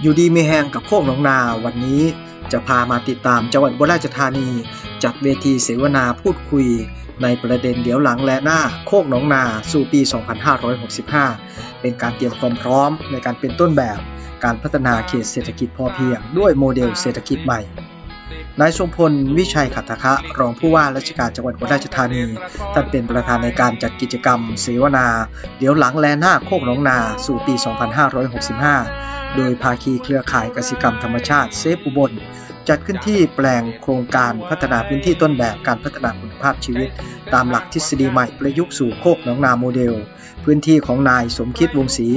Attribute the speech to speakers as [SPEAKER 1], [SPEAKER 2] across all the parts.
[SPEAKER 1] อยู่ดีมีแหงกับโคกหนองนาวันนี้จะพามาติดตามจังหวัดบุรีราชธานี จัดเวทีเสวนาพูดคุย ในประเด็นเดี๋ยวหลังและหน้าโคกหนองนาสู่ปี 2565 เป็นการเตรียมความพร้อมในการเป็นต้นแบบ การพัฒนาเขตเศรษฐกิจพอเพียง ด้วยโมเดลเศรษฐกิจใหม่ นายทรงพล วิชัยขัตคะรองผู้ว่าราชการจังหวัดอุบลราชธานีท่านเป็นประธานในการจัดกิจกรรมเสวนา เดี๋ยวหลังแลหน้าโคกหนองนาสู่ปี 2565 โดยภาคีเครือข่ายกสิกรรมธรรมชาติเซฟอุบล จัดขึ้นที่แปลงโครงการพัฒนาพื้นที่ต้นแบบการพัฒนาคุณภาพชีวิต ตามหลักทฤษฎีใหม่ประยุกต์สู่โคกหนองนาโมเดล พื้นที่ของนายสมคิดวงศรี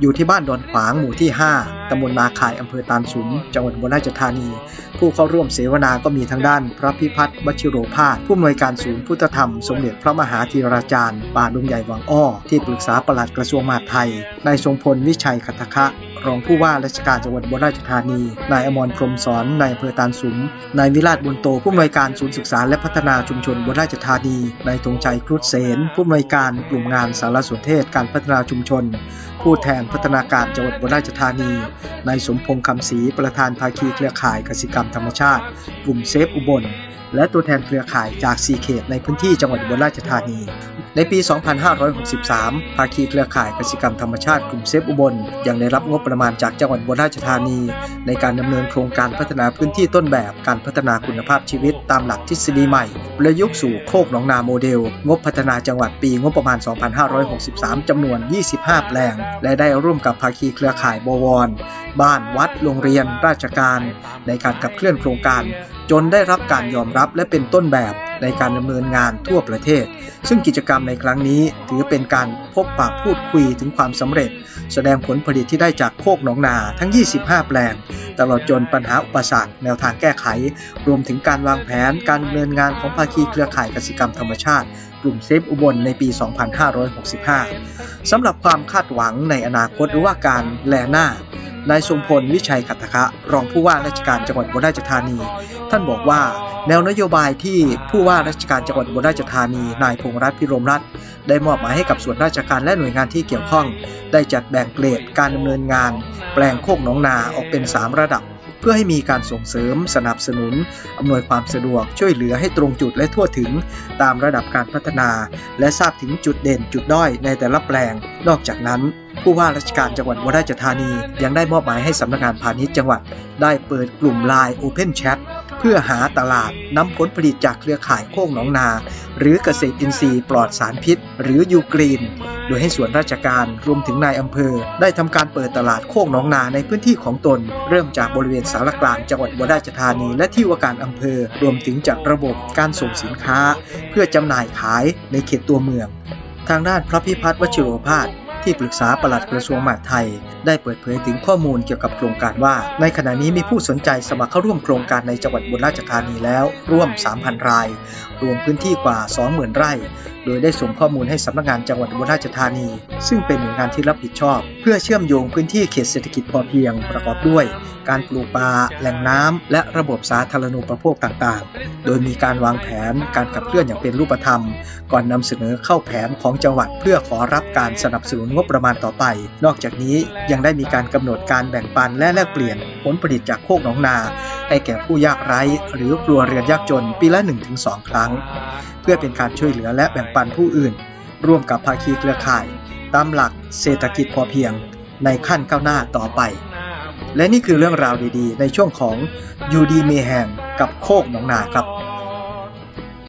[SPEAKER 1] อยู่ที่บ้านดอนขวางหมู่ที่ 5ตำบลนาคายอำเภอตาลสุม จังหวัดอุบลราชธานี ผู้เข้าร่วมเสวนาก็มีทางด้าน พระพิพัฒน์วชิโรภาสผู้อำนวยการศูนย์พุทธธรรม สมเด็จพระมหาธีราจารย์ป่าลุงใหญ่วังอ้อ ที่ปรึกษาปลัดกระทรวงมหาดไทยนายทรงพลวิชัยคัตคะ รองผู้ว่าราชการจังหวัดอุบลราชธานี นายอมรพรมสอน นายอำเภอตาลสุม นายวิราชบุญโต ผู้อำนวยการศูนย์ศึกษาและพัฒนาชุมชนอุบลราชธานี นายธงชัยครุฑเสน ผู้อำนวยการกลุ่มงานสารสนเทศการพัฒนาชุมชน ผู้แทนพัฒนาการจังหวัดอุบลราชธานี นายสมพงษ์คำศรี ประธานภาคีเครือข่ายกสิกรรมธรรมชาติ กลุ่มเซฟอุบลและตัวแทนเครือข่ายจาก4เขตในพื้นที่จังหวัดอุบลราชธานี ในปี 2563 ภาคีเครือข่ายกสิกรรมธรรมชาติกลุ่มเซฟอุบล ยังได้รับงบประมาณจากจังหวัดอุบลราชธานี ในการดำเนินโครงการพัฒนาพื้นที่ต้นแบบการพัฒนาคุณภาพชีวิตตามหลักทฤษฎีใหม่ประยุกต์สู่โคกหนองนาโมเดล งบพัฒนาจังหวัดปีงบประมาณ 2563จำนวน 25 แปลง และได้ร่วมกับภาคีเครือข่ายบวร บ้านวัด โรงเรียน ราชการ ในการขับเคลื่อนโครงการ จนได้รับการยอมรับและเป็นต้นแบบ ในการดำเนินงานทั่วประเทศ ซึ่งกิจกรรมในครั้งนี้ถือเป็นการพบปะพูดคุยถึงความสำเร็จ แสดงผลผลิตที่ได้จากโคกหนองนาทั้ง 25 แปลง ตลอดจนปัญหาอุปสรรคแนวทางแก้ไข รวมถึงการวางแผนการดำเนินงานของภาคีเครือข่ายกสิกรรมธรรมชาติกลุ่มเซฟอุบลในปี 2565 สำหรับความคาดหวังในอนาคตหรือว่าการแลหน้า นายทรงพลวิชัยขัตถคะ รองผู้ว่าราชการจังหวัดอุบลราชธานี ท่านบอกว่า แนวนโยบายที่ผู้ว่าราชการจังหวัดอุบลราชธานี นายพงษ์รัตน์พิรมรัตน์ได้มอบหมายให้กับส่วนราชการและหน่วยงานที่เกี่ยวข้อง ได้จัดแบ่งเกรดการดำเนินงาน แปลงโคกหนองนาออกเป็น 3 ระดับเพื่อให้มีการส่งเสริม สนับสนุน อำนวยความสะดวก ช่วยเหลือให้ตรงจุดและทั่วถึง ตามระดับการพัฒนา และทราบถึงจุดเด่นจุดด้อยในแต่ละแปลง นอกจากนั้น ผู้ว่าราชการจังหวัดอุบลราชธานี ยังได้มอบหมายให้สำนักงานพาณิชย์จังหวัด ได้เปิดกลุ่ม Line Open Chat เพื่อหาตลาดนำผลผลิตจากเครือข่ายโคกหนองนา หรือเกษตรอินทรีย์ปลอดสารพิษ หรือยูกรีน โดยให้ส่วนราชการรวมถึงนายอำเภอ ได้ทำการเปิดตลาดโคกหนองนาในพื้นที่ของตน เริ่มจากบริเวณสารกลางจังหวัดอุบราชธานี และที่ว่าการอำเภอ รวมถึงจากระบบการส่งสินค้า เพื่อจำหน่ายขายในเขตตัวเมือง ทางด้านพระพิพัฒน์วชิโรภาส ที่ปรึกษาปลัดกระทรวงมหาดไทย ได้เปิดเผยถึงข้อมูลเกี่ยวกับโครงการว่า ในขณะนี้มีผู้สนใจสมัครเข้าร่วมโครงการในจังหวัดอุบลราชธานีแล้วร่วม 3,000 ราย รวมพื้นที่กว่า 20,000 ไร่ โดยได้ส่งข้อมูลให้สำนักงานจังหวัดอุบลราชธานี ซึ่งเป็นหน่วยงานที่รับผิดชอบ เพื่อเชื่อมโยงพื้นที่เขตเศรษฐกิจพอเพียงประกอบด้วย การปลูกปลาแหล่งน้ำและระบบสาธารณูปโภคต่างๆ โดยมีการวางแผนการขับเคลื่อนอย่างเป็นรูปธรรม ก่อนนำเสนอเข้าแผนของจังหวัดเพื่อขอรับการสนับสนุนงบประมาณต่อไป นอกจากนี้ยังได้มีการกำหนดการแบ่งปันและแลกเปลี่ยนผลผลิตจากโคกหนองนา ให้แก่ผู้ยากไร้ หรือครัวเรือนยากจนปีละ 1-2 ครั้ง เพื่อเป็นการช่วยเหลือและแบ่งปันผู้อื่น ร่วมกับภาคีเครือข่าย ตามหลักเศรษฐกิจพอเพียง ในขั้นก้าวหน้าต่อไป และนี่คือเรื่องราวดีๆ ในช่วงของยูดีเมแฮงกับโคกหนองนาครับ